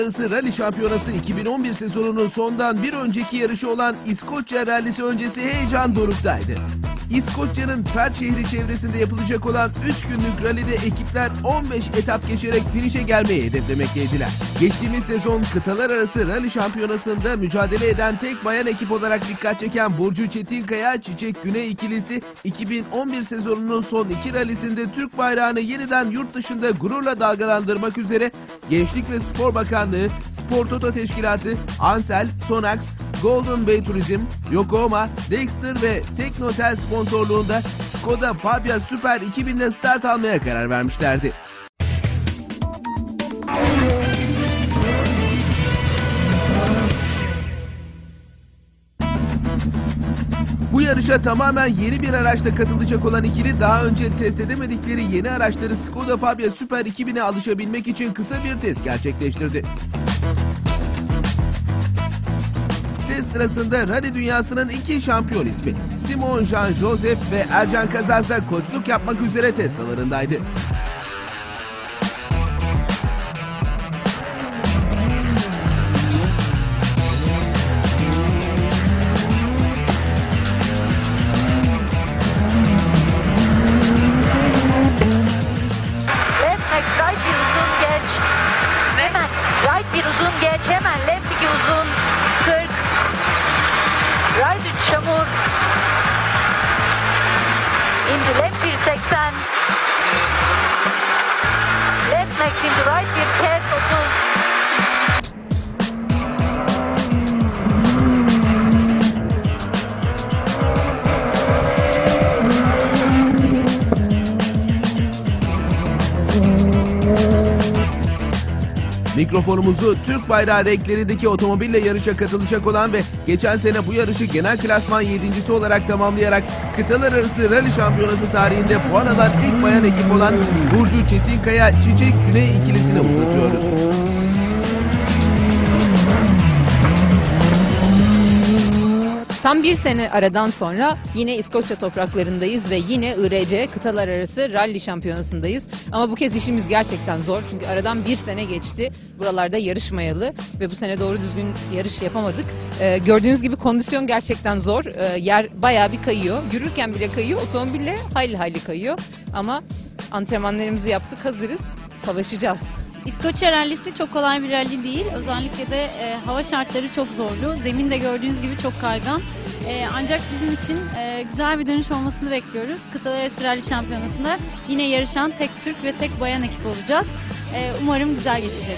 Kıtalar arası rally şampiyonası 2011 sezonunun sondan bir önceki yarışı olan İskoçya rallisi öncesi heyecan doruktaydı. İskoçya'nın Perth şehri çevresinde yapılacak olan 3 günlük rallide ekipler 15 etap geçerek finişe gelmeyi hedeflemekteydiler. Geçtiğimiz sezon kıtalar arası rally şampiyonasında mücadele eden tek bayan ekip olarak dikkat çeken Burcu Çetinkaya Çiçek Güney ikilisi 2011 sezonunun son iki rallisinde Türk bayrağını yeniden yurt dışında gururla dalgalandırmak üzere Gençlik ve Spor Bakanlığı, Spor Toto Teşkilatı, Ansel, Sonax, Golden Bay Turizm, Yokohama, Dexter ve Teknotel sponsorluğunda Skoda Fabia Super 2000'de start almaya karar vermişlerdi. Bu yarışa tamamen yeni bir araçla katılacak olan ikili daha önce test edemedikleri yeni araçları Skoda Fabia Super 2000'e alışabilmek için kısa bir test gerçekleştirdi. Test sırasında rally dünyasının iki şampiyon ismi Simon Jean Joseph ve Ercan Kazaz da koçluk yapmak üzere test alanındaydı. Mikrofonumuzu Türk bayrağı renklerindeki otomobille yarışa katılacak olan ve geçen sene bu yarışı genel klasman yedincisi olarak tamamlayarak kıtalar arası rally şampiyonası tarihinde puan alan ilk bayan ekip olan Burcu Çetinkaya Çiçek Güney ikilisine uzatıyoruz. Tam bir sene aradan sonra yine İskoçya topraklarındayız ve yine IRC kıtalar arası rally şampiyonasındayız. Ama bu kez işimiz gerçekten zor çünkü aradan bir sene geçti. Buralarda yarışmayalı ve bu sene doğru düzgün yarış yapamadık. Ee, gördüğünüz gibi kondisyon gerçekten zor. Ee, yer bayağı bir kayıyor. Yürürken bile kayıyor, otomobille hayli hayli kayıyor. Ama antrenmanlarımızı yaptık, hazırız, savaşacağız. İskoçya rallisi çok kolay bir rally değil. Özellikle de e, hava şartları çok zorlu. Zemin de gördüğünüz gibi çok kaygan. E, ancak bizim için e, güzel bir dönüş olmasını bekliyoruz. Kıtalar arası rally şampiyonasında yine yarışan tek Türk ve tek bayan ekip olacağız. E, umarım güzel geçecek.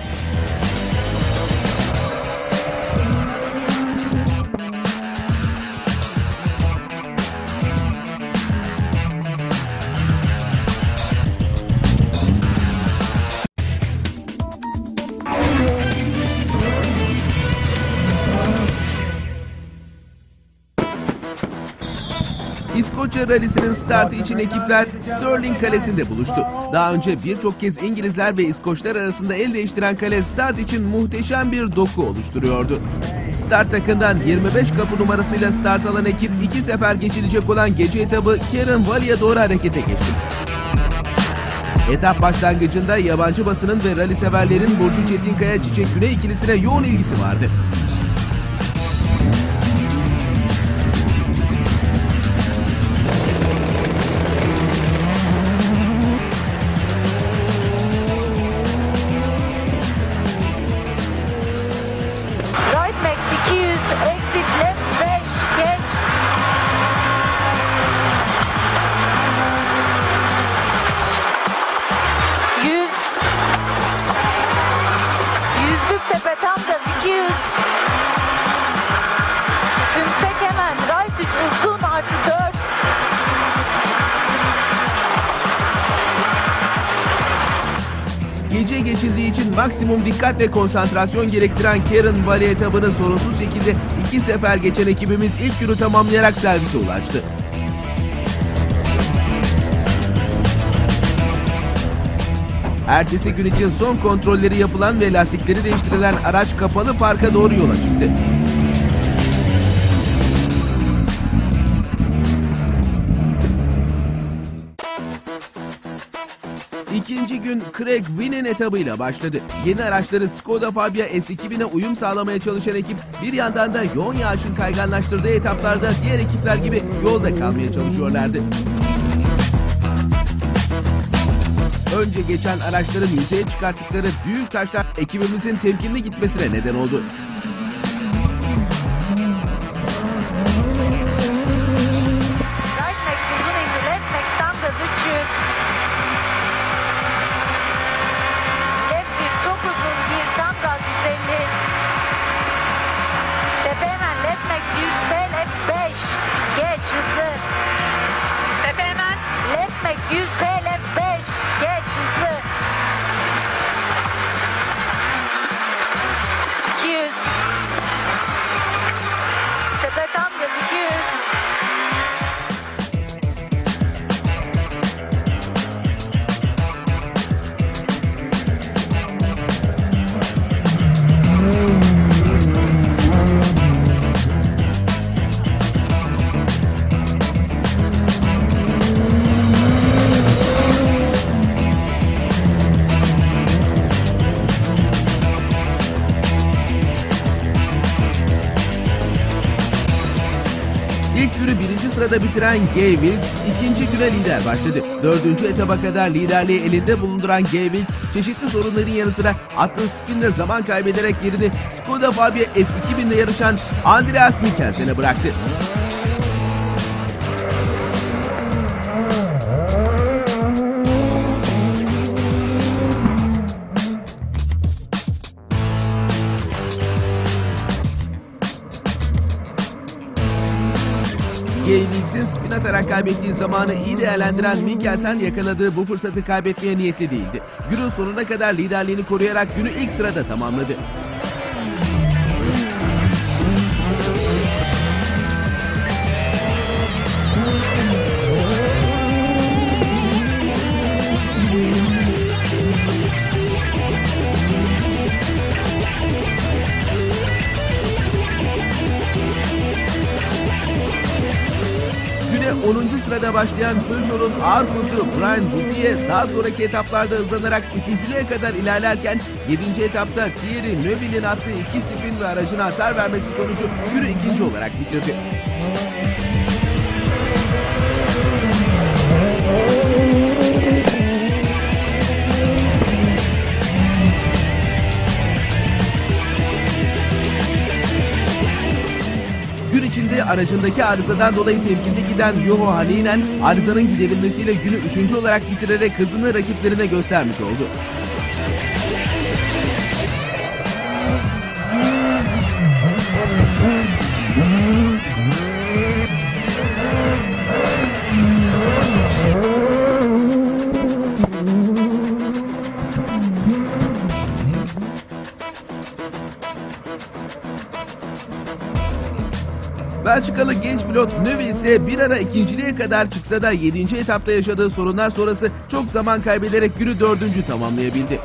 İskoçya rallisinin startı için ekipler Stirling Kalesi'nde buluştu. Daha önce birçok kez İngilizler ve İskoçlar arasında el değiştiren kale start için muhteşem bir doku oluşturuyordu. Start takından 25 kapı numarasıyla start alan ekip iki sefer geçilecek olan gece etabı Karen Valley'e doğru harekete geçti. Etap başlangıcında yabancı basının ve rally severlerin Burcu Çetinkaya Çiçek Güney ikilisine yoğun ilgisi vardı. Gece geçildiği için maksimum dikkat ve konsantrasyon gerektiren Karen Valley etabını sorunsuz şekilde iki sefer geçen ekibimiz ilk günü tamamlayarak servise ulaştı. Ertesi gün için son kontrolleri yapılan ve lastikleri değiştirilen araç kapalı parka doğru yola çıktı. İkinci gün Craig Winn'in etabıyla başladı. Yeni araçları Skoda Fabia S2000'e uyum sağlamaya çalışan ekip bir yandan da yoğun yağışın kayganlaştırdığı etaplarda diğer ekipler gibi yolda kalmaya çalışıyorlardı. Önce geçen araçların yüzeye çıkarttıkları büyük taşlar ekibimizin temkinli gitmesine neden oldu. Sırada bitiren Gay Wilkes ikinci güne lider başladı. Dördüncü etaba kadar liderliği elinde bulunduran Gay Wilkes çeşitli sorunların yanı sıra attığı spinle zaman kaybederek yerini Skoda Fabia S2000'de yarışan Andreas Mikkelsen'e bıraktı. Wilkes'in spin atarak kaybettiği zamanı iyi değerlendiren Mikkelsen yakaladığı bu fırsatı kaybetmeye niyetli değildi. Günün sonuna kadar liderliğini koruyarak günü ilk sırada tamamladı. Güne 10. sırada başlayan Peugeot'un ağır koşu Brian Bouvier daha sonraki etaplarda hızlanarak 3.lüğe kadar ilerlerken 7. etapta Thierry Neuville'in attığı iki spin ve aracına hasar vermesi sonucu günü ikinci olarak bitirdi. İçinde aracındaki arızadan dolayı temkinli giden Yoho Haninen arızanın giderilmesiyle günü üçüncü olarak bitirerek hızını rakiplerine göstermiş oldu. Belçikalı genç pilot Növi ise bir ara ikinciliğe kadar çıksa da 7. etapta yaşadığı sorunlar sonrası çok zaman kaybederek günü dördüncü tamamlayabildi.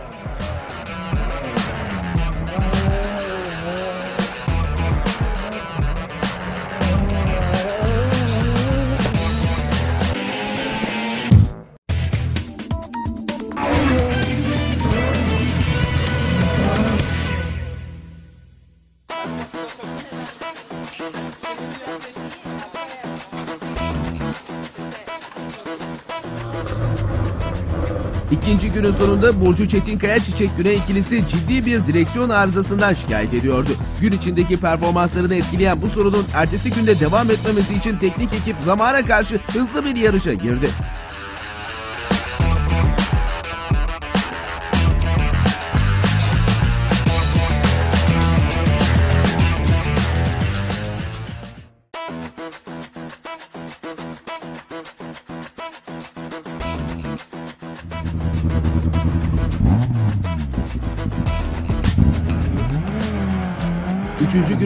İkinci günün sonunda Burcu Çetinkaya Çiçek Güney ikilisi ciddi bir direksiyon arızasından şikayet ediyordu. Gün içindeki performanslarını etkileyen bu sorunun ertesi günde devam etmemesi için teknik ekip zamana karşı hızlı bir yarışa girdi.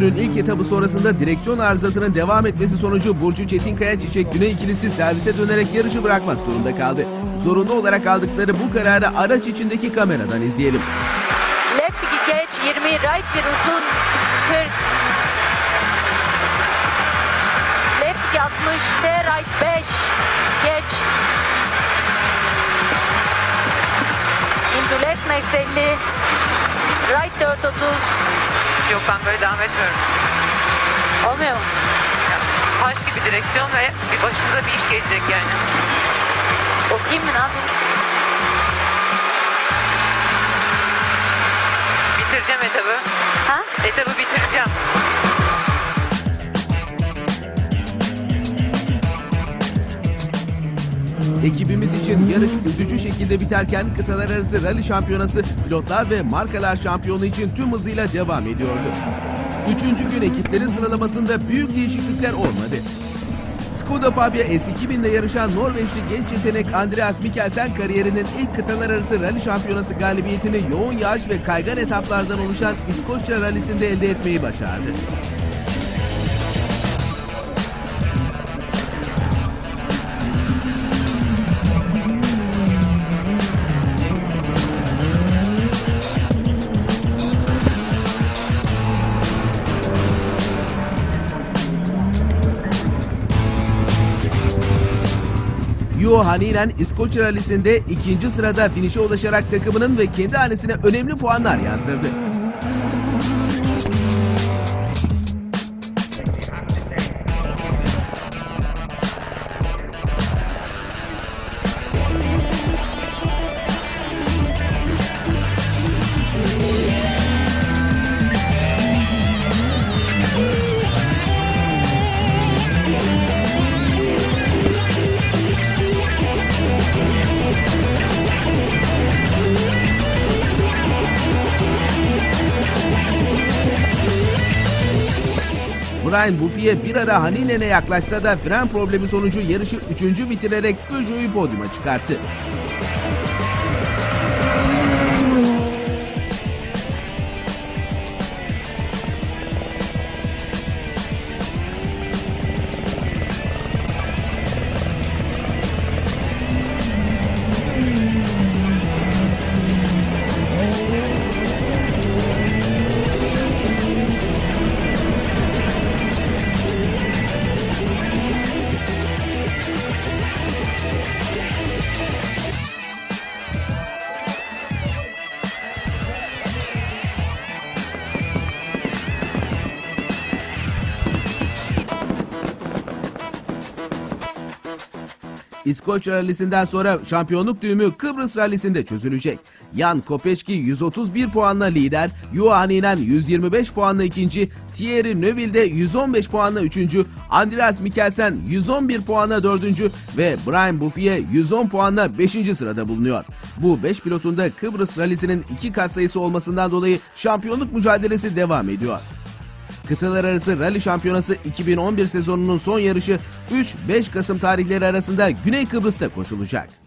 Günün ilk etabı sonrasında direksiyon arızasının devam etmesi sonucu Burcu Çetinkaya Çiçek Güney ikilisi servise dönerek yarışı bırakmak zorunda kaldı. Zorunlu olarak aldıkları bu kararı araç içindeki kameradan izleyelim. Left 2 geç 20 right bir uzun 40 Left 2 60 T right 5 geç left max 50. Right 430. Yok ben böyle devam etmiyorum. Olmuyor mu? Taş gibi direksiyon ve bir başınıza bir iş gelecek yani. Okuyayım mı ne yapayım? Bitireceğim etabı. Ha? Etabı bitireceğim. Ekibimiz için yarış üzücü şekilde biterken kıtalar arası rally şampiyonası pilotlar ve markalar şampiyonu için tüm hızıyla devam ediyordu. Üçüncü gün ekiplerin sıralamasında büyük değişiklikler olmadı. Skoda Fabia S2000'de yarışan Norveçli genç yetenek Andreas Mikkelsen kariyerinin ilk kıtalar arası rally şampiyonası galibiyetini yoğun yağış ve kaygan etaplardan oluşan İskoçya rallisinde elde etmeyi başardı. Juho Haninen İskoçya rallisinde ikinci sırada finişe ulaşarak takımının ve kendi hanesine önemli puanlar yazdırdı. Brian Buffy'ye bir ara Haninen'e yaklaşsa da fren problemi sonucu yarışı üçüncü bitirerek Peugeot'u podyuma çıkarttı. İskoçya rallisinden sonra şampiyonluk düğümü Kıbrıs rallisinde çözülecek. Jan Kopeçki 131 puanla lider, Juha Haninen 125 puanla ikinci, Thierry Neuville de 115 puanla üçüncü, Andreas Mikkelsen 111 puanla dördüncü ve Brian Buffy 110 puanla beşinci sırada bulunuyor. Bu 5 pilotun da Kıbrıs rallisinin iki katsayısı olmasından dolayı şampiyonluk mücadelesi devam ediyor. Kıtalar arası rally şampiyonası 2011 sezonunun son yarışı 3-5 Kasım tarihleri arasında Güney Kıbrıs'ta koşulacak.